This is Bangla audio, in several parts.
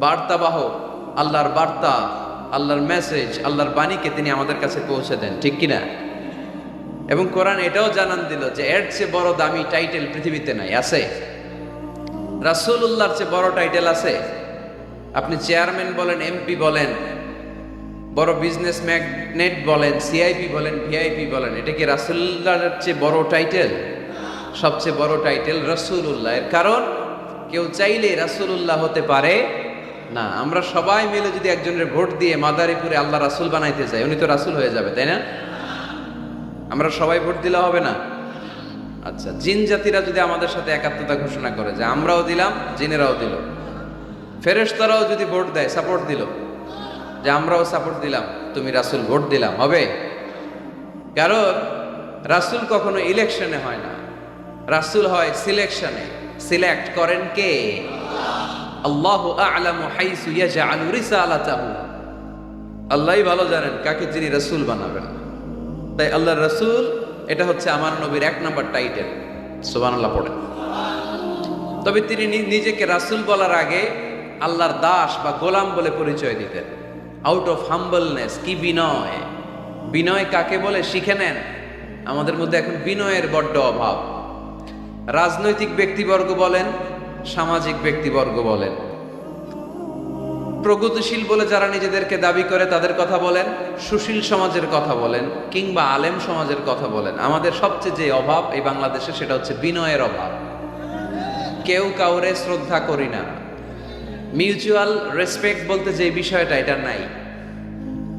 বার্তাবাহ আল্লাহর বার্তা, আল্লাহর মেসেজ আল্লাহর বাণীকে তিনি আমাদের কাছে পৌঁছে দেন, ঠিক কিনা? এবং কোরআন এটাও জানান দিল যে, এর চেয়ে বড় দামি টাইটেল পৃথিবীতে নাই, আছে? রাসূলুল্লাহর চেয়ে বড় টাইটেল আছে? আপনি চেয়ারম্যান বলেন এমপি বলেন, বড় বিজনেস ম্যাগনেট বলেন সিআইপি বলেন ভিআইপি বলেন, এটা কি রাসূলুল্লাহর চেয়ে বড় টাইটেল সবচেয়ে বড় টাইটেল রাসূলুল্লাহ, এর কারণ, কেউ চাইলে রাসূলুল্লাহ হতে পারে না, আমরা সবাই মিলে যদি একজনের ভোট দিয়ে মাদারীপুরে আল্লাহ রাসূল বানাইতে যাই, উনি তো রাসূল হয়ে যাবে, তাই না? আমরা সবাই ভোট দিলে হবে না? আচ্ছা জিন জাতিরা যদি আমাদের সাথে একাত্মতা ঘোষণা করে, যে আমরাও দিলাম, জিনেরাও দিল। ফেরেশতারাও যদি ভোট দেয় সাপোর্ট দিল, যে আমরাও সাপোর্ট দিলাম, তুমি রাসূল ভোট দিলাম, হবে? কারণ রাসূল কখনো ইলেকশনে হয় না। রাসূল হয় সিলেকশনে সিলেক্ট করেন কে? আল্লাহু আ'লামু হাইসু ইয়াজআলু রিসালাতাহু। আল্লাহই ভালো জানেন কাকে যিনি রাসূল বানাবেন। তাই আল্লাহর রাসূল, এটা হচ্ছে আমার নবীর এক নম্বর টাইটেল। সুবহানাল্লাহ, পড়েন। তবে তিনি নিজেকে রাসূল বলার আগে আল্লাহর দাস বা গোলাম বলে পরিচয় দিতেন। আউট অফ হাম্বলনেস কি বিনয়? বিনয় কাকে বলে? শিখে নেন। আমাদের মধ্যে এখন বিনয়ের বড্ড অভাব। রাজনৈতিক ব্যক্তিবর্গ বলেন সামাজিক ব্যক্তিবর্গ বলেন। প্রগতিশীল বলে যারা নিজেদেরকে দাবি করে তাদের কথা বলেন, সুশীল সমাজের কথা বলেন, কিংবা আলেম সমাজের কথা বলেন। আমাদের সবচেয়ে যে অভাব এই বাংলাদেশে সেটা হচ্ছে বিনয়ের অভাব। কেউ কাউরে শ্রদ্ধা করি না। মিউচুয়াল রেসপেক্ট বলতে যে বিষয়টা, এটা নাই।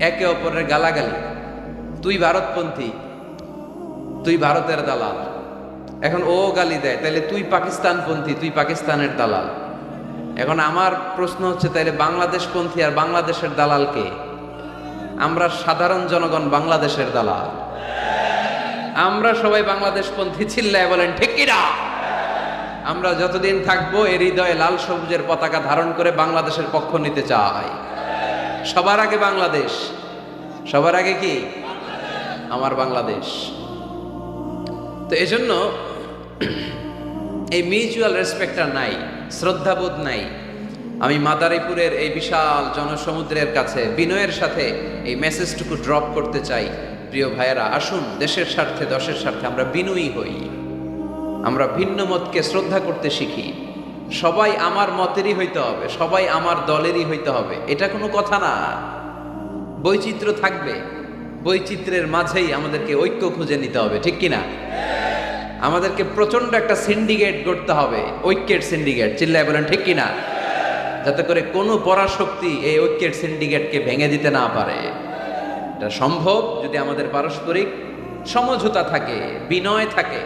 একে অপরের গালাগালি। তুই ভারতপন্থী, তুই ভারতের দালাল। এখন ও গালি দেয় তাহলে তুই পাকিস্তানপন্থী, তুই পাকিস্তানের দালাল। এখন আমার প্রশ্ন হচ্ছে, তাইলে বাংলাদেশপন্থী আর বাংলাদেশের দালাল কে? আমরা সাধারণ জনগণ বাংলাদেশের দালাল। আমরা সবাই বাংলাদেশপন্থী, চিল্লায় বলেন, ঠিক কিনা আমরা যতদিন থাকব এর হৃদয়ে লাল সবুজের পতাকা ধারণ করে বাংলাদেশের পক্ষ নিতে চাই। সবার আগে বাংলাদেশ। সবার আগে কি? আমার বাংলাদেশ। তো এজন্য এই মিউচুয়াল রেসপেক্টটা নাই, শ্রদ্ধাবোধ নাই। আমি মাদারীপুরের এই বিশাল জনসমুদ্রের কাছে বিনয়ের সাথে এই মেসেজটুকু ড্রপ করতে চাই। প্রিয় ভাইয়েরা, আসুন, দেশের স্বার্থে, দশের স্বার্থে আমরা বিনয়ী হই। আমরা ভিন্ন মতকে শ্রদ্ধা করতে শিখি। সবাই আমার মতেরই হইতে হবে, সবাই আমার দলেরই হইতে হবে। এটা কোনো কথা না। বৈচিত্র্য থাকবে, বৈচিত্র্যের মাঝেই আমাদেরকে ঐক্য খুঁজে নিতে হবে, ঠিক কিনা? আমাদেরকে প্রচণ্ড একটা সিন্ডিকেট করতে হবে, ঐক্যের সিন্ডিকেট চিল্লায় বলেন, ঠিক কিনা? যাতে করে কোনো পরাশক্তি এই ঐক্যের সিন্ডিকেটকে ভেঙে দিতে না পারে। এটা সম্ভব যদি আমাদের পারস্পরিক সমঝোতা থাকে, বিনয় থাকে।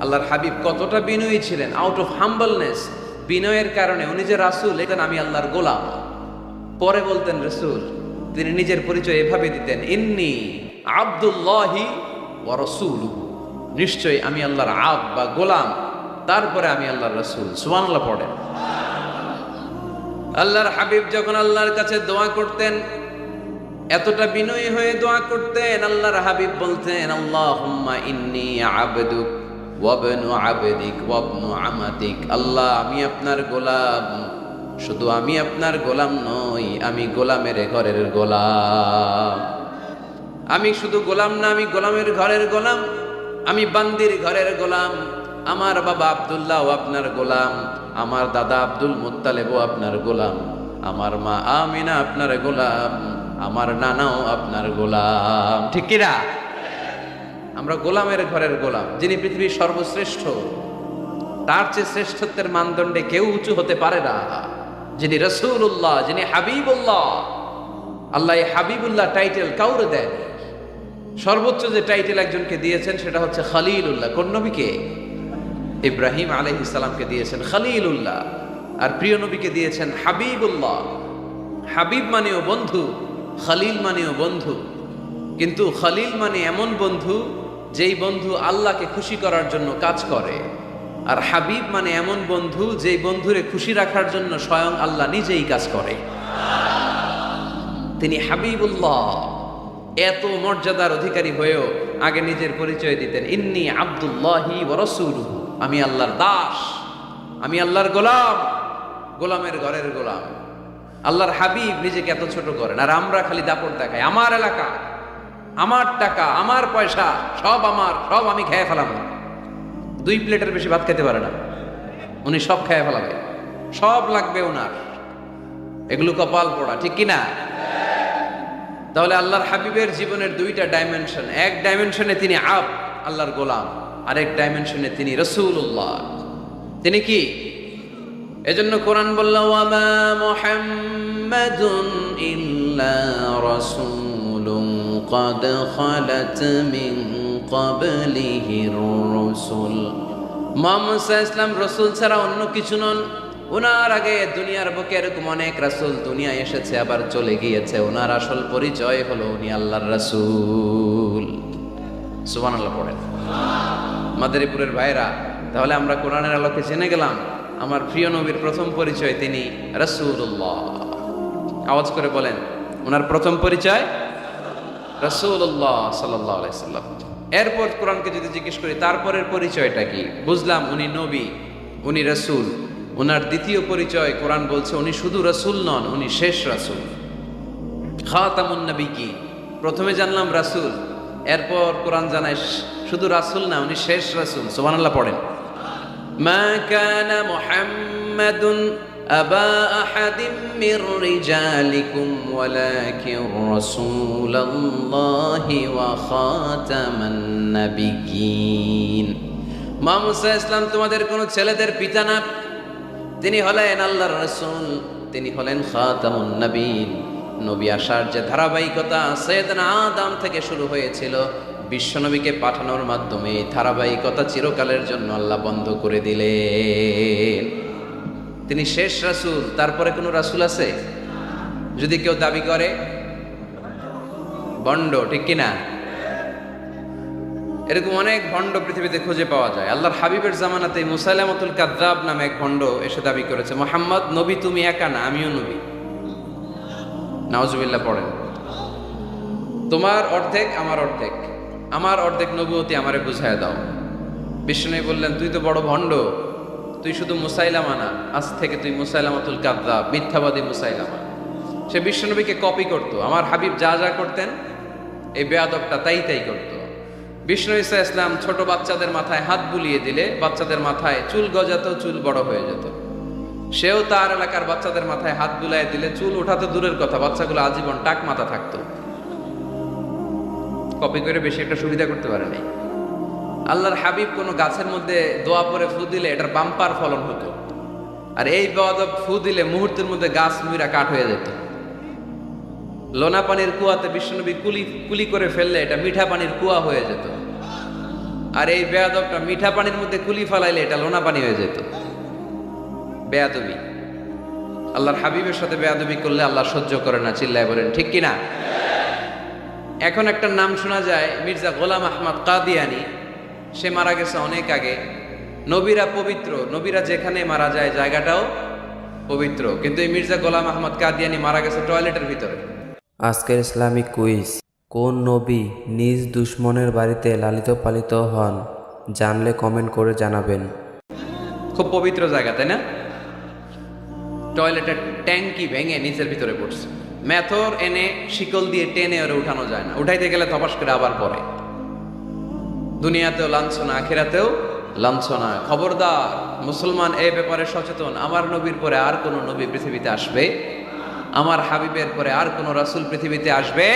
আল্লাহর হাবিব কতটা বিনয়ী ছিলেন আউট অফ হাম্বলনেস বিনয়ের কারণে উনি যে রাসুল এখানে আমি আল্লাহর গোলাম। পরে বলতেন, রসুল, তিনি নিজের পরিচয় এভাবে দিতেন, ইন্নি আব্দুল্লাহি ওয়া রাসূলুহু। নিশ্চয়ই আমি আল্লাহর আব বা গোলাম। তারপরে আমি আল্লাহর রসুল। সুবহানাল্লাহ পড়েন আল্লাহর হাবিব যখন আল্লাহর কাছে দোয়া করতেন, এতটা বিনয়ী হয়ে দোয়া করতেন, আল্লাহর হাবিব বলতেন, আল্লাহুম্মা ইন্নি আবদুক ওয়াবনু আবদিক ওয়াবনু আমাতিক। আল্লাহ, আমি আপনার গোলাম। শুধু আমি আপনার গোলাম নই, আমি গোলামের ঘরের গোলাম। আমি শুধু গোলাম না, আমি গোলামের ঘরের গোলাম। আমি বান্দির ঘরের গোলাম, আমার বাবা আব্দুল্লাহ আপনার গোলাম, আমার দাদা আব্দুল মুত্তালেবও আপনার গোলাম, আমার মা আমিনা আপনার গোলাম, আমার নানাও আপনার গোলাম। ঠিক কিনা আমরা গোলামের ঘরের গোলাম, যিনি পৃথিবীর সর্বশ্রেষ্ঠ। তার চেয়ে শ্রেষ্ঠত্বের মানদণ্ডে কেউ উঁচু হতে পারে না। যিনি রসুল্লাহ যিনি হাবিবুল্লাহ। আল্লাহ হাবিবুল্লাহ টাইটেল কাউরে দেন সর্বোচ্চ যে টাইটেল একজনকে দিয়েছেন সেটা হচ্ছে খালিলুল্লাহ। কোন নবীকে? ইব্রাহিম আলহ ইসলামকে দিয়েছেন খালিলুল্লাহ। আর প্রিয় নবীকে দিয়েছেন হাবিবুল্লাহ। হাবিব মানেও বন্ধু, খালিল মানেও বন্ধু। কিন্তু খালিল মানে এমন বন্ধু, যেই বন্ধু আল্লাহকে খুশি করার জন্য কাজ করে। আর হাবিব মানে এমন বন্ধু, যেই বন্ধুরে খুশি রাখার জন্য স্বয়ং আল্লাহ নিজেই কাজ করে। তিনি হাবিবুল্লাহ। এত মর্যাদার অধিকারী হয়েও আগে নিজের পরিচয় দিতেন। ইন্নি আব্দুল্লাহি ওরসুলহু আমি আল্লাহর দাস। আমি আল্লাহর গোলাম। গোলামের ঘরের গোলাম। আল্লাহর হাবিব নিজেকে এত ছোট করেন। আর আমরা খালি দাপট দেখাই। আমার এলাকা, আমার টাকা, আমার পয়সা, সব আমার, সব আমি খেয়ে ফেলাম। দুই প্লেটের বেশি ভাত খেতে পারে না। উনি সব খেয়ে ফেলাবে। সব লাগবে ওনার এগুলো কপাল পড়া, ঠিক কি না তাহলে আল্লাহর হাবিবের জীবনের দুইটা ডাইমেনশন এক ডাইমেনশনে তিনি আব আল্লাহর গোলাম আরেক ডাইমেনশনে তিনি রসুল্লাহ তিনি কি এজন্য কোরআন বলল ওয়ামা মুহাম্মাদুন ইল্লা রাসূলুন قد خلت من قبله الرسل মোহাম্মদ ইসলাম রসুল ছাড়া অন্য কিছু নন ওনার আগে দুনিয়ার বুকে এরকম অনেক রাসূল দুনিয়া এসেছে, আবার চলে গিয়েছে। ওনার আসল পরিচয় হলো উনি আল্লাহর রাসূল। সুবহানাল্লাহ পড়েন। মাদারীপুরের ভাইরা তাহলে আমরা কোরআনের আলোকে জেনে গেলাম, আমার প্রিয় নবীর প্রথম পরিচয় তিনি রাসূলুল্লাহ। আওয়াজ করে বলেন ওনার প্রথম পরিচয় সাল্লাল্লাহু সাল্লাম। এরপর কোরআনকে যদি জিজ্ঞেস করি, তারপরের পরিচয়টা কি? বুঝলাম উনি নবী, উনি রাসূল। ওনার দ্বিতীয় পরিচয় কোরআন বলছে, উনি শুধু রাসূল নন, উনি শেষ রাসূল। খাতামুন নবী কি প্রথমে জানলাম রাসূল, এরপর কোরআন জানায় শুধু রাসূল না, উনি শেষ রাসূল। সুবহানাল্লাহ পড়েন। মা কানা মুহাম্মাদুন আবা আহাদিম মির রিজালিকুম ওয়ালাকিন রাসূলুল্লাহি ওয়া খাতামান নাবিয়্যিন মুহাম্মদ সাল্লাল্লাহু ইসলাম, তোমাদের কোনো ছেলেদের পিতা না তিনি হলেন আল্লাহর রাসূল, তিনি হলেন খাতামুন নবীন। নবী আসার যে ধারাবাহিকতা সৈয়দনা আদম থেকে শুরু হয়েছিল, বিশ্বনবীকে পাঠানোর মাধ্যমে ধারাবাহিকতা চিরকালের জন্য আল্লাহ বন্ধ করে দিলেন। তিনি শেষ রাসূল, তারপরে কোনো রাসূল আছে? যদি কেউ দাবি করে, বন্ড, ঠিক কিনা? এরকম অনেক ভণ্ড পৃথিবীতে খুঁজে পাওয়া যায়। আল্লাহর হাবিবের জামানাতে মুসাইলামতুল কাদ্দাব নামে এক ভণ্ড এসে দাবি করেছে, মোহাম্মদ, নবী তুমি একা না, আমিও নবী। নাওজুবিল্লাহ পড়েন। তোমার অর্ধেক আমার অর্ধেক। আমার অর্ধেক নবুয়তি আমারে বুঝায় দাও। বিষ্ণু বললেন, তুই তো বড় ভণ্ড। তুই শুধু মুসাইলামা না, আজ থেকে তুই মুসাইলামাতুল কাদ্দাব, মিথ্যাবাদী মুসাইলামা। সে বিশ্বনবীকে কপি করতো। আমার হাবিব যা যা করতেন, এই বেয়াদবটা তাই তাই করতো। বিষ্ণু ইসা ইসলাম ছোট বাচ্চাদের মাথায় হাত বুলিয়ে দিলে বাচ্চাদের মাথায় চুল গজাতো, চুল বড় হয়ে যেত। সেও তার এলাকার বাচ্চাদের মাথায় হাত বুলাই দিলে চুল ওঠাতে দূরের কথা, বাচ্চাগুলো আজীবন টাক মাথা থাকতো। কপি করে বেশি একটা সুবিধা করতে পারে নাই। আল্লাহর হাবিব কোনো গাছের মধ্যে দোয়া পরে ফু দিলে এটার বাম্পার ফলন হতো। আর এই বেয়াদব ফু দিলে মুহূর্তের মধ্যে গাছ মুইরা কাঠ হয়ে যেত। লোনা পানির কুয়াতে বিষ্ণুনবী কুলি কুলি করে ফেললে এটা মিঠা পানির কুয়া হয়ে যেত। আর এই বেয়াদবটা মিঠা পানির মধ্যে কুলি ফালাইলে এটা লোনা পানি হয়ে যেত। বেয়াদবি। আল্লাহর হাবিবের সাথে বেয়াদবি করলে আল্লাহ সহ্য করে না, চিল্লায় বলেন, ঠিক কিনা এখন একটা নাম শোনা যায়, মির্জা গোলাম আহমদ কাদিয়ানি, সে মারা গেছে অনেক আগে। নবীরা পবিত্র, নবীরা যেখানে মারা যায় জায়গাটাও পবিত্র। কিন্তু এই মির্জা গোলাম আহমদ কাদিয়ানি মারা গেছে টয়লেটের ভিতরে। আজকের ইসলামিক কুইজ কোন নবী নিজ দুশ্মনের বাড়িতে লালিত পালিত হন, জানলে কমেন্ট করে জানাবেন। খুব পবিত্র জায়গা, তাই না? টয়লেটের ট্যাঙ্কি ভেঙে নিচের ভিতরে পড়ছে। মেথর এনে শিকল দিয়ে টেনে ওরে উঠানো যায় না। উঠাইতে গেলে ধপাস করে আবার পরে দুনিয়াতেও লাঞ্ছনা, আখেরাতেও লাঞ্ছনা। খবরদার, মুসলমান, এ ব্যাপারে সচেতন। আমার নবীর পরে আর কোন নবী পৃথিবীতে আসবে? আমার হাবিবের পরে আর কোন রাসূল পৃথিবীতে আসবে?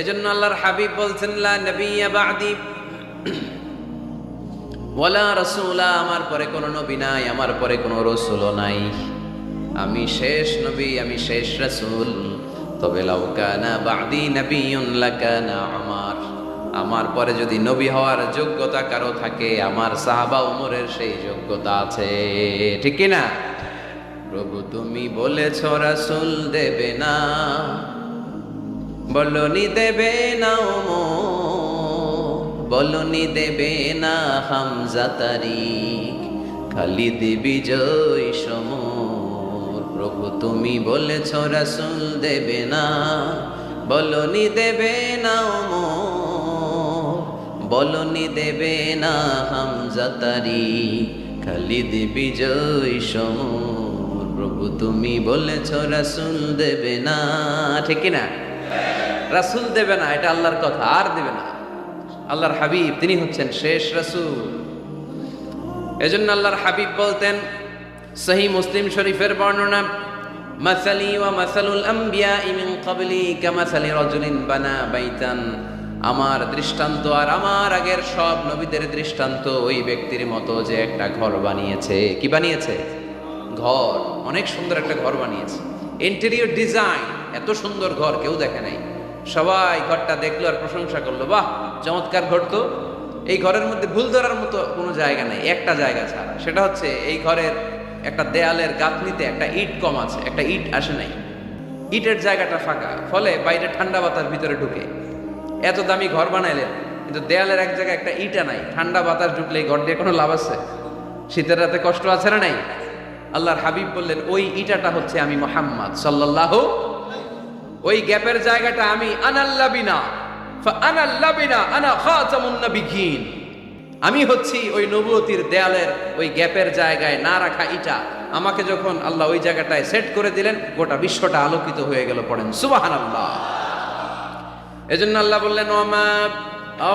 এজন্য আল্লাহর হাবিব বলছেন, লা নবিয়্যা বা'দি, ওয়ালা রাসূলা, আমার পরে কোনো নবী নাই, আমার পরে কোনো রসুলও নাই। আমি শেষ নবী, আমি শেষ রাসূল। তবে লাউ কানা বা'দি নাবিয়্যুন লাকানা আমার আমার পরে যদি নবী হওয়ার যোগ্যতা কারও থাকে, আমার সাহাবা উমরের সেই যোগ্যতা আছে। ঠিক কি না প্রভু তুমি বলেছ রাসূল দেবে না। বলনি দেবে না ওমর বলনি দেবে না হামজা খালি খালিদ জয় সমর। প্রভু তুমি বলেছ রাসূল দেবে না, বলনি দেবে না ওমর বলনি দেবে না হামজা খালি খালিদ জয় সমর। প্রভু তুমি বলেছ রাসুল দেবে না, ঠিক না রাসুল দেবে না, এটা আল্লাহর কথা, আর দেবে না। আল্লাহর হাবিব, তিনি হচ্ছেন শেষ রাসুল। এজন্য আল্লাহর হাবিব বলতেন, সহি মুসলিম শরীফের বর্ণনা, মাসালি ওয়া মাসালুল আম্বিয়া মিন ক্বাবলি কামাসালি রাজুলিন বানা বাইতান। আমার দৃষ্টান্ত আর আমার আগের সব নবীদের দৃষ্টান্ত ওই ব্যক্তির মতো যে একটা ঘর বানিয়েছে। কি বানিয়েছে? ঘর। অনেক সুন্দর একটা ঘর বানিয়েছে। ইন্টেরিয়র ডিজাইন এত সুন্দর ঘর কেউ দেখে নাই। সবাই ঘরটা দেখল আর প্রশংসা করল, বাহ, চমৎকার ঘর তো। এই ঘরের মধ্যে ভুল ধরার মতো কোনো জায়গা নেই, একটা জায়গা ছাড়া। সেটা হচ্ছে এই ঘরের একটা দেয়ালের গাঁথনিতে একটা ইট কম আছে, একটা ইট আসে নাই। ইটের জায়গাটা ফাঁকা, ফলে বাইরে ঠান্ডা বাতাস ভিতরে ঢুকে। এত দামি ঘর বানাইলেন, কিন্তু দেয়ালের এক জায়গায় একটা ইটা নাই, ঠান্ডা বাতাস ঢুকলে এই ঘর দিয়ে কোনো লাভ আছে? শীতের রাতে কষ্ট আছে না নাই? আল্লাহর হাবিব বললেন, ওই ইটাটা হচ্ছে আমি মোহাম্মদ সাল্লাল্লাহু ওই গ্যাপের জায়গাটা আমি আনাল্লাবিনা আনাল্লাবিনা আনা খাতামুন নাবিয়িন আমি হচ্ছি ওই নবুয়তির দেয়ালের ওই গ্যাপের জায়গায় না রাখা ইটা আমাকে যখন আল্লাহ ওই জায়গাটায় সেট করে দিলেন গোটা বিশ্বটা আলোকিত হয়ে গেল পড়েন সুবহানাল্লাহ এজন্য আল্লাহ বললেন ওমা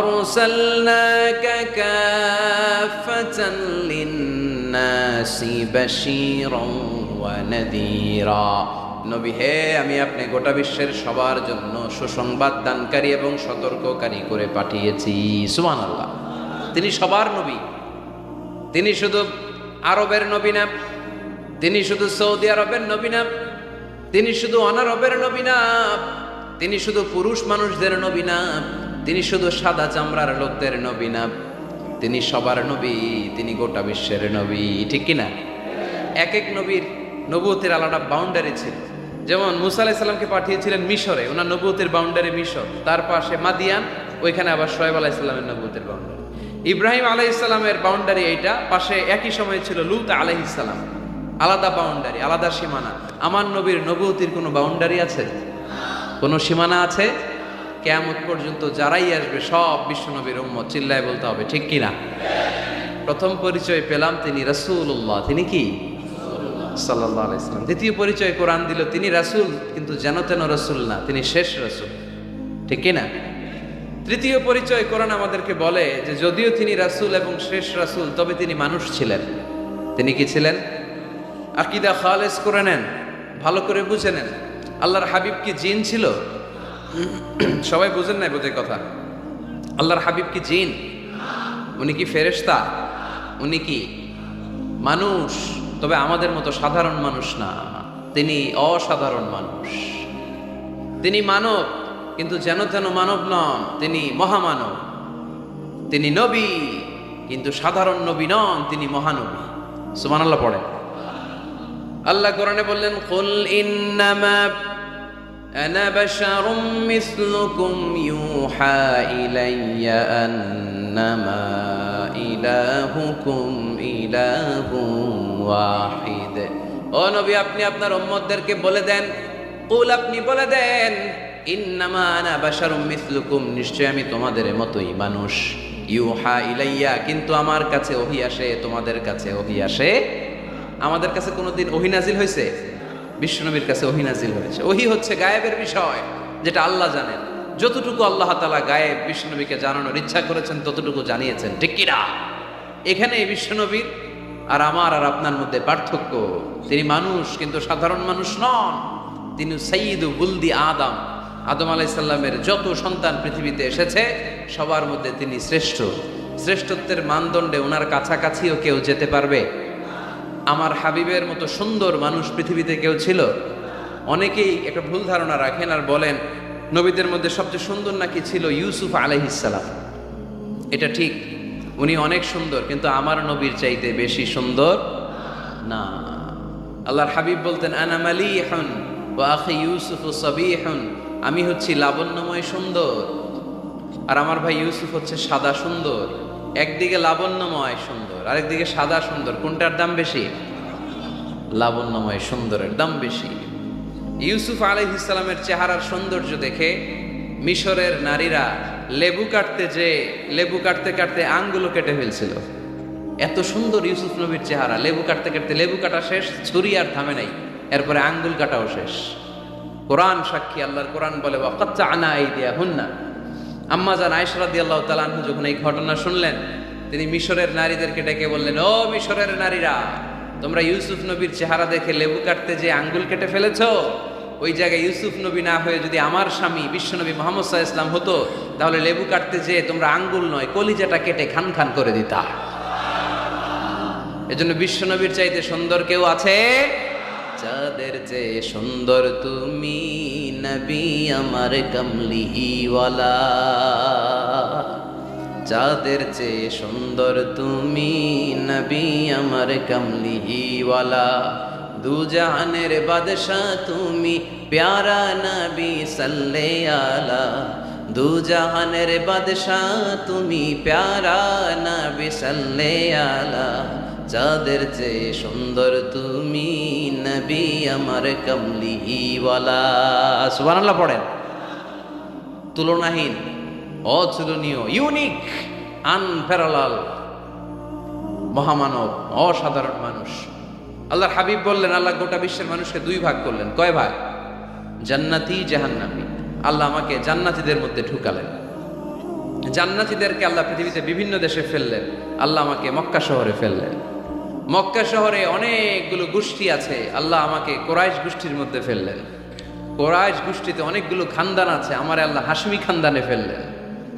أرسلناك كافة للناس بشيرا ونذيرا নবী, হে আমি আপনি গোটা বিশ্বের সবার জন্য সুসংবাদ দানকারী এবং সতর্ককারী করে পাঠিয়েছি। সুমান আল্লাহ তিনি সবার নবী। তিনি শুধু আরবের নবী না, তিনি শুধু সৌদি আরবের নবী না, তিনি শুধু অনারবের নবী না, তিনি শুধু পুরুষ মানুষদের নবী না, তিনি শুধু সাদা চামড়ার লোকদের নবী না, তিনি সবার নবী, তিনি গোটা বিশ্বের নবী। ঠিক কিনা? এক এক নবীর নবুতের আলাদা বাউন্ডারি ছিল। যেমন মুসা আলাইসাল্লামকে পাঠিয়েছিলেন মিশরে, ওনার নবুতের বাউন্ডারি মিশর। তার পাশে মাদিয়ান, ওইখানে আবার সোয়েব আলাইসাল্লামের নবুতের বাউন্ডারি ইব্রাহিম আলাইসাল্লামের বাউন্ডারি এইটা, পাশে একই সময় ছিল লুত আলাইসাল্লাম আলাদা বাউন্ডারি আলাদা সীমানা। আমার নবীর নবুতির কোনো বাউন্ডারি আছে? কোনো সীমানা আছে? কেয়ামত পর্যন্ত যারাই আসবে, সব বিশ্বনবীর উম্মত। চিল্লায় বলতে হবে, ঠিক কিনা? প্রথম পরিচয় পেলাম তিনি রাসূলুল্লাহ। তিনি কি? সাল্লাল্লাহু আলাইহি দ্বিতীয় পরিচয় কোরআন দিল, তিনি রাসূল, কিন্তু যেন তেন রাসূল না, তিনি শেষ রাসূল। ঠিক কিনা? তৃতীয় পরিচয় কোরআন আমাদেরকে বলে যে যদিও তিনি রাসূল এবং শেষ রাসূল, তবে তিনি মানুষ ছিলেন। তিনি কি ছিলেন? আকিদা খালেস করে নেন, ভালো করে বুঝে নেন। আল্লাহর হাবিব কি জিন ছিল? সবাই বুঝেন নাই বোঝে কথা। আল্লাহর হাবিব কি জিন? উনি কি ফেরেশতা? উনি কি মানুষ? তবে আমাদের মতো সাধারণ মানুষ না। তিনি অসাধারণ মানুষ। তিনি মানব, কিন্তু যেন যেন মানব নন, তিনি মহামানব। তিনি নবী, কিন্তু সাধারণ নবী নন, তিনি মহানবী। সুমান আল্লাহ পড়ে আল্লাহ কোরআনে বললেন, কুল ইন্নামা আনা বাশারুম মিসলুকুম ইউহা ইলাইয়া আন্নামা ইলাহুকুম ওয়াহিদ। ও নবী, আপনি আপনার উম্মতদেরকে বলে দেন। কুল, আপনি বলে দেন ইন্নামানা মিসলুকুম। নিশ্চয় আমি তোমাদের মতোই মানুষ। ইউহা ইলাইয়া, কিন্তু আমার কাছে ওহি আসে, তোমাদের কাছে ওহি আসে। আমাদের কাছে কোনোদিন ওহি হয়েছে? বিশ্বনবীর কাছে ওহি হয়েছে। ওহি হচ্ছে গায়েবের বিষয়, যেটা আল্লাহ জানেন। যতটুকু আল্লাহ তালা গায়েব বিষ্ণুনবীকে জানানোর ইচ্ছা করেছেন, ততটুকু জানিয়েছেন। ঠিক কিনা এখানে বিশ্বনবীর আর আমার আর আপনার মধ্যে পার্থক্য। তিনি মানুষ, কিন্তু সাধারণ মানুষ নন। তিনি সঈদু বুলদি আদম। আদম আলাইসাল্লামের যত সন্তান পৃথিবীতে এসেছে, সবার মধ্যে তিনি শ্রেষ্ঠ। শ্রেষ্ঠত্বের মানদণ্ডে ওনার কাছাকাছিও কেউ যেতে পারবে। আমার হাবিবের মতো সুন্দর মানুষ পৃথিবীতে কেউ ছিল। অনেকেই একটা ভুল ধারণা রাখেন আর বলেন, নবীদের মধ্যে সবচেয়ে সুন্দর নাকি ছিল ইউসুফ আলহিসাল্লাম এটা ঠিক। উনি অনেক সুন্দর, কিন্তু আমার নবীর চাইতে বেশি সুন্দর না। আল্লাহর হাবিব বলতেন আনামালি এখন আখি ইউসুফ সবি এখন আমি হচ্ছি লাবণ্যময় সুন্দর, আর আমার ভাই ইউসুফ হচ্ছে সাদা সুন্দর। একদিকে লাবণ্যময় সুন্দর, আরেকদিকে সাদা সুন্দর। কোনটার দাম বেশি? লাবণ্যময় সুন্দরের দাম বেশি। ইউসুফ আলহ ইসলামের চেহারার সৌন্দর্য দেখে মিশরের নারীরা লেবু কাটতে যে, লেবু কাটতে কাটতে আঙ্গুলো কেটে ফেলছিল। এত সুন্দর ইউসুফ নবীর চেহারা, লেবু কাটতে কাটতে, লেবু কাটা শেষ, ছুরি আর থামে নাই। এরপরে আঙ্গুল কাটাও শেষ। কোরআন সাক্ষী, আল্লাহর কোরআন বলে ওয়াকাচ্চা আনা এই দিয়া হুন্না আম্মা জান আয়সরাদি আল্লাহ তালাহু যখন এই ঘটনা শুনলেন, তিনি মিশরের নারীদেরকে ডেকে বললেন, ও মিশরের নারীরা, তোমরা ইউসুফ নবীর চেহারা দেখে লেবু কাটতে যে আঙ্গুল কেটে ফেলেছো ওই জায়গায় ইউসুফ নবী না হয়ে যদি আমার স্বামী বিশ্বনবী মোহাম্মদ সাহা ইসলাম হতো, তাহলে লেবু কাটতে যে তোমরা আঙ্গুল নয়, কলিজাটা কেটে খান খান করে দিতা। এজন্য বিশ্বনবীর চাইতে সুন্দর কেউ আছে? যাদের চেয়ে সুন্দর তুমি নবী আমার কমলিহিওয়ালা যাদের চেয়ে সুন্দর তুমি নবী আমার কমলিহিওয়ালা দু জাহানের বাদশাহ তুমি প্যারা নবী সাল্লে আলা দু জাহানের বাদশাহ তুমি প্যারা নবী সাল্লে আলা যাদের চেয়ে সুন্দর তুমি নবী আমার কমলিওয়ালা সুবহানাল্লাহ পড়েন। তুলনাহীন, অতুলনীয়, ইউনিক, আনপ্যারালাল, মহামানব, অসাধারণ মানুষ। আল্লাহর হাবিব বললেন, আল্লাহ গোটা বিশ্বের মানুষকে দুই ভাগ করলেন। কয় ভাগ? জান্নাতি জাহান্নামি। আল্লাহ আমাকে জান্নাতীদের মধ্যে ঢুকালেন। জান্নাতীদেরকে আল্লাহ পৃথিবীতে বিভিন্ন দেশে ফেললেন। আল্লাহ আমাকে মক্কা শহরে ফেললেন। মক্কা শহরে অনেকগুলো গোষ্ঠী আছে। আল্লাহ আমাকে কোরাইশ গোষ্ঠীর মধ্যে ফেললেন। কোরাইশ গোষ্ঠীতে অনেকগুলো খানদান আছে। আমার আল্লাহ হাসমি খানদানে ফেললেন।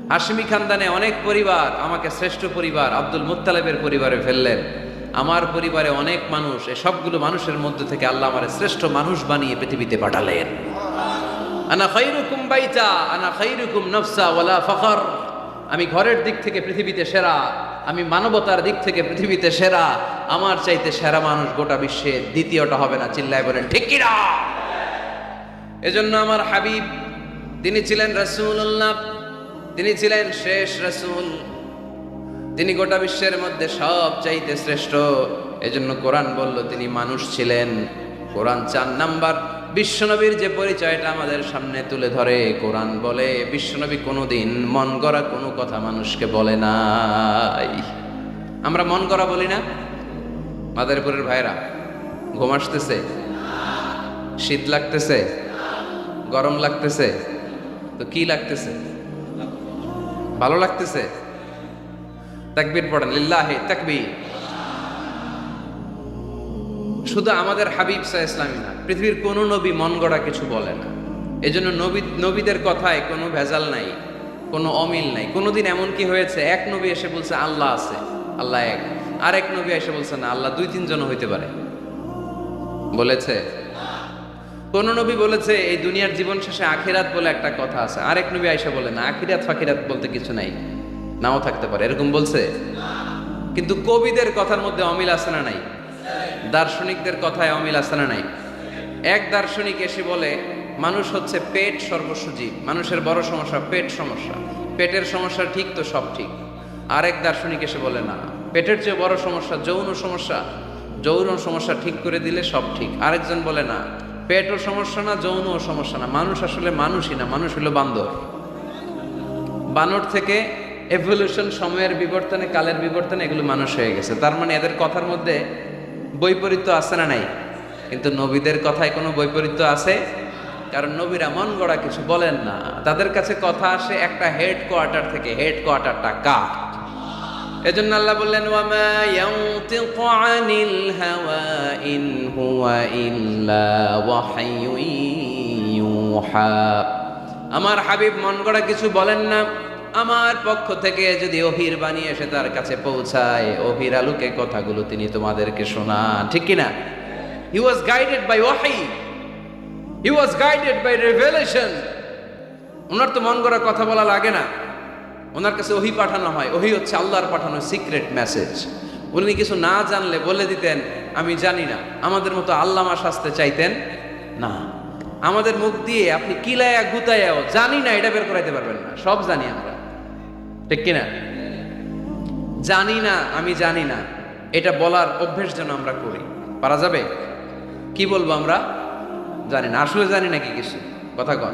হাসমি খানদানে অনেক পরিবার আমাকে শ্রেষ্ঠ পরিবার আব্দুল মুত্তালেবের পরিবারে ফেললেন। আমার পরিবারে অনেক মানুষ, এ সবগুলো মানুষের মধ্যে থেকে আল্লাহ আমার শ্রেষ্ঠ মানুষ বানিয়ে পৃথিবীতে পাঠালেন। আনা খৈরুকুম বাইতা, আনা খৈরুকুম নফসা ওয়ালা ফখর। আমি ঘরের দিক থেকে পৃথিবীতে সেরা, আমি মানবতার দিক থেকে পৃথিবীতে সেরা, আমার চাইতে সেরা মানুষ গোটা বিশ্বে দ্বিতীয়টা হবে না, চিল্লায় বলেন, ঠিক এজন্য আমার হাবিব, তিনি ছিলেন রাসূলুল্লাহ, তিনি ছিলেন শেষ রাসূল। তিনি গোটা বিশ্বের মধ্যে সব চাইতে শ্রেষ্ঠ। এজন্য কোরআন বলল, তিনি মানুষ ছিলেন। কোরআন চার নাম্বার, বিশ্বনবীর যে পরিচয়টা আমাদের সামনে তুলে ধরে, কোরআন বলে, বিশ্বনবী কোনোদিন মন গড়া কোনো কথা মানুষকে বলে নাই। আমরা মন গড়া বলি না? মাদারীপুরের ভাইরা, ঘুম আসতেছে? শীত লাগতেছে? গরম লাগতেছে? তো কি লাগতেছে? ভালো লাগতেছে? তাকবীর পড়েন, লিল্লাহে তাকবীর। শুধু আমাদের হাবিব সাহ ইসলামী না, পৃথিবীর কোনো নবী মন গড়া কিছু বলে না। এই জন্য নবী, নবীদের কথায় কোনো ভেজাল নাই, কোনো অমিল নাই। কোনোদিন এমন কি হয়েছে, এক নবী এসে বলছে, আল্লাহ আছে, আল্লাহ এক। আর এক নবী এসে বলছে, না, আল্লাহ দুই তিনজন হইতে পারে। বলেছে। কোন নবী বলেছে, এই দুনিয়ার জীবন শেষে আখিরাত বলে একটা কথা আছে। আরেক নবী আইসা বলে, না, আখিরাত, ফাখিরাত বলতে কিছু নাই। নাও থাকতে পারে, এরকম বলছে? কিন্তু কবিদের কথার মধ্যে অমিল আছে না নাই? দার্শনিকদের কথায় অমিল আছে না নাই? এক দার্শনিক এসে বলে, মানুষ হচ্ছে পেট সর্বস্ব জীব মানুষের বড় সমস্যা পেট সমস্যা, পেটের সমস্যা ঠিক তো সব ঠিক। আরেক দার্শনিক এসে বলে, না, পেটের চেয়ে বড় সমস্যা যৌন সমস্যা যৌন সমস্যা ঠিক করে দিলে সব ঠিক। আরেকজন বলে, না, পেটও সমস্যা না, যৌনও সমস্যা না, মানুষ আসলে মানুষই না, মানুষ হলো বান্দর। বানর থেকে এভলিউশন সময়ের বিবর্তনে, কালের বিবর্তনে এগুলো মানুষ হয়ে গেছে। তার মানে এদের কথার মধ্যে বৈপরীত্য আছে না নাই? কিন্তু নবীদের কথায় কোনো বৈপরীত্য আছে? কারণ নবীরা মন গড়া কিছু বলেন না। তাদের কাছে কথা আসে একটা হেড কোয়ার্টার থেকে হেড কোয়ার্টারটা কা এজন্য আল্লাহ বললেন, ওয়ামা ইয়ানতিকু আনিল হাওয়া ইন হুয়া ইল্লা ওয়াহয়ুন ইউহা। আমার হাবিব মন গড়া কিছু বলেন না। আমার পক্ষ থেকে যদি অহির বানিয়ে এসে তার কাছে পৌঁছায় অহির আলোকে কথাগুলো তিনি তোমাদেরকে শোনান, ঠিক কিনা? হি ওয়াজ গাইডেড বাই ওয়াহি he was guided by revelation ওনার তো মন গড়া কথা বলা লাগে না। ওনার কাছে ওহি পাঠানো হয়। ওহি হচ্ছে আল্লাহর পাঠানো সিক্রেট মেসেজ উনি কিছু না জানলে বলে দিতেন, আমি জানি না। আমাদের মতো আল্লামা শাস্তে চাইতেন না। আমাদের মুখ দিয়ে আপনি কিলায়া গুতায়াও জানি না, এটা বের করাইতে পারবেন না। সব জানি আমরা। ঠিক কিনা? জানি না, আমি জানি না। এটা বলার অভ্যেস যেন আমরা করি। পারা যাবে? কি বলব আমরা? জানি না। আসলে জানি নাকি কিছু। কথা কন।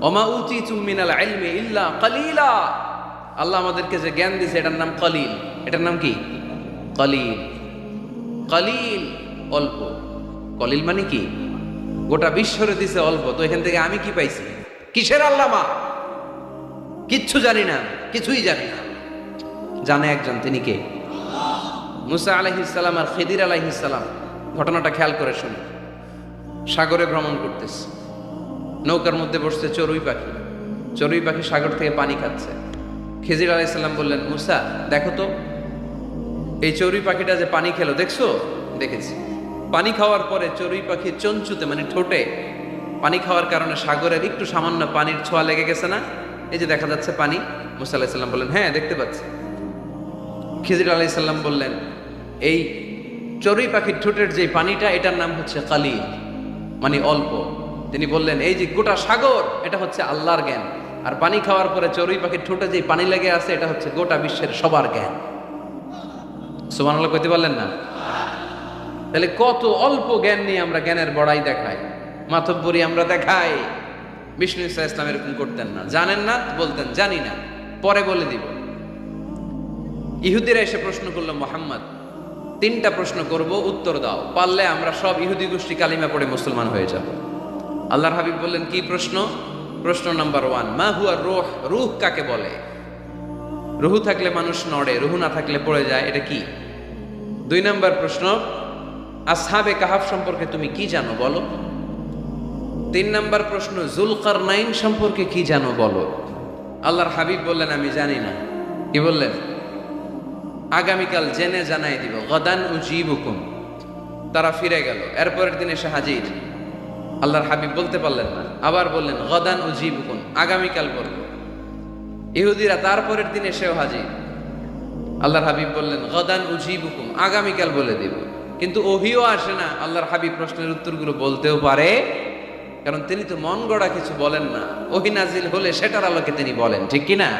অমা উচি চুম্মিনাল আইলমে ইল্লা কালিলা। আল্লাহ আমাদেরকে যে জ্ঞান দিয়েছে, এটার নাম কলিল। এটার নাম কি? কলিল। কলিল অল্প। কলিল মানে কি? গোটা বিশ্বরে দিছে অল্প। তো এখান থেকে আমি কি পাইছি? কিসের আল্লামা? কিচ্ছু জানি না, কিছুই জানি না। জানে একজন, তিনি কে? মুসা আলাইহিসাল্লাম আর খেদির আলাইহিসাল্লাম ঘটনাটা খেয়াল করে শুনি। সাগরে ভ্রমণ করতেছে। নৌকার মধ্যে বসছে চড়ুই পাখি। চড়ুই পাখি সাগর থেকে পানি খাচ্ছে। খেজির আলাইসাল্লাম বললেন, মুসা, দেখো তো, এই চড়ুই পাখিটা যে পানি খেলো, দেখছ? দেখেছি। পানি খাওয়ার পরে চড়ুই পাখি চঞ্চুতে মানে ঠোঁটে, পানি খাওয়ার কারণে সাগরের একটু সামান্য পানির ছোঁয়া লেগে গেছে না? এই যে দেখা যাচ্ছে পানি, মুসা আলাহিসাল্লাম বললেন হ্যাঁ দেখতে পাচ্ছি। খিজির আলাইসাল্লাম বললেন, এই চড়ুই পাখির ঠোঁটের যে পানিটা, এটার নাম হচ্ছে কালিল মানে অল্প। তিনি বললেন, এই যে গোটা সাগর, এটা হচ্ছে আল্লাহর জ্ঞান। আর পানি খাওয়ার পরে চড়ুই পাখির ঠোঁটে যে পানি লেগে আছে, এটা হচ্ছে গোটা বিশ্বের সবার জ্ঞান। সুমান আল্লাহ কইতে পারলেন না? তাহলে কত অল্প জ্ঞান নিয়ে আমরা জ্ঞানের বড়াই দেখাই, মাতব্বরি আমরা দেখাই। বিষ্ণু ইসা ইসলাম এরকম করতেন না। জানেন না, বলতেন, জানি না। পরে বলে দিব। ইহুদিরা এসে প্রশ্ন করল, মোহাম্মদ, তিনটা প্রশ্ন করব, উত্তর দাও। পারলে আমরা সব ইহুদি গোষ্ঠী কালিমা পড়ে মুসলমান হয়ে যাব। আল্লাহর হাবিব বললেন, কি প্রশ্ন? প্রশ্ন নাম্বার ওয়ান, মা হুয়া রুহ? রুহ কাকে বলে? রুহু থাকলে মানুষ নড়ে, রুহু না থাকলে পড়ে যায়, এটা কি? দুই নাম্বার প্রশ্ন, আসহাবে কাহাফ সম্পর্কে তুমি কি জানো বলো? তিন নম্বর প্রশ্ন জুলকার নাইন সম্পর্কে কি জানো বলো? আল্লাহর হাবিব বললেন, আমি জানি না। কি বললেন? আগামীকাল জেনে জানাই দিব, গদান উজিবুকুম। তারা ফিরে গেল। এরপরের দিন এসে হাজির। আল্লাহর হাবিব বলতে পারলেন না। আবার বললেন, গদান উজিবুকুম, আগামীকাল বলব ইহুদিরা তারপরের দিন এসেও হাজির। আল্লাহর হাবিব বললেন, গদান উজিবুকুম, আগামীকাল বলে দিব। কিন্তু ওহিও আসে না। আল্লাহর হাবিব প্রশ্নের উত্তরগুলো বলতেও পারে কারণ তিনি তো মন গড়া কিছু বলেন না। ওহিনাজিল হলে সেটার আলোকে তিনি বলেন, ঠিক কি না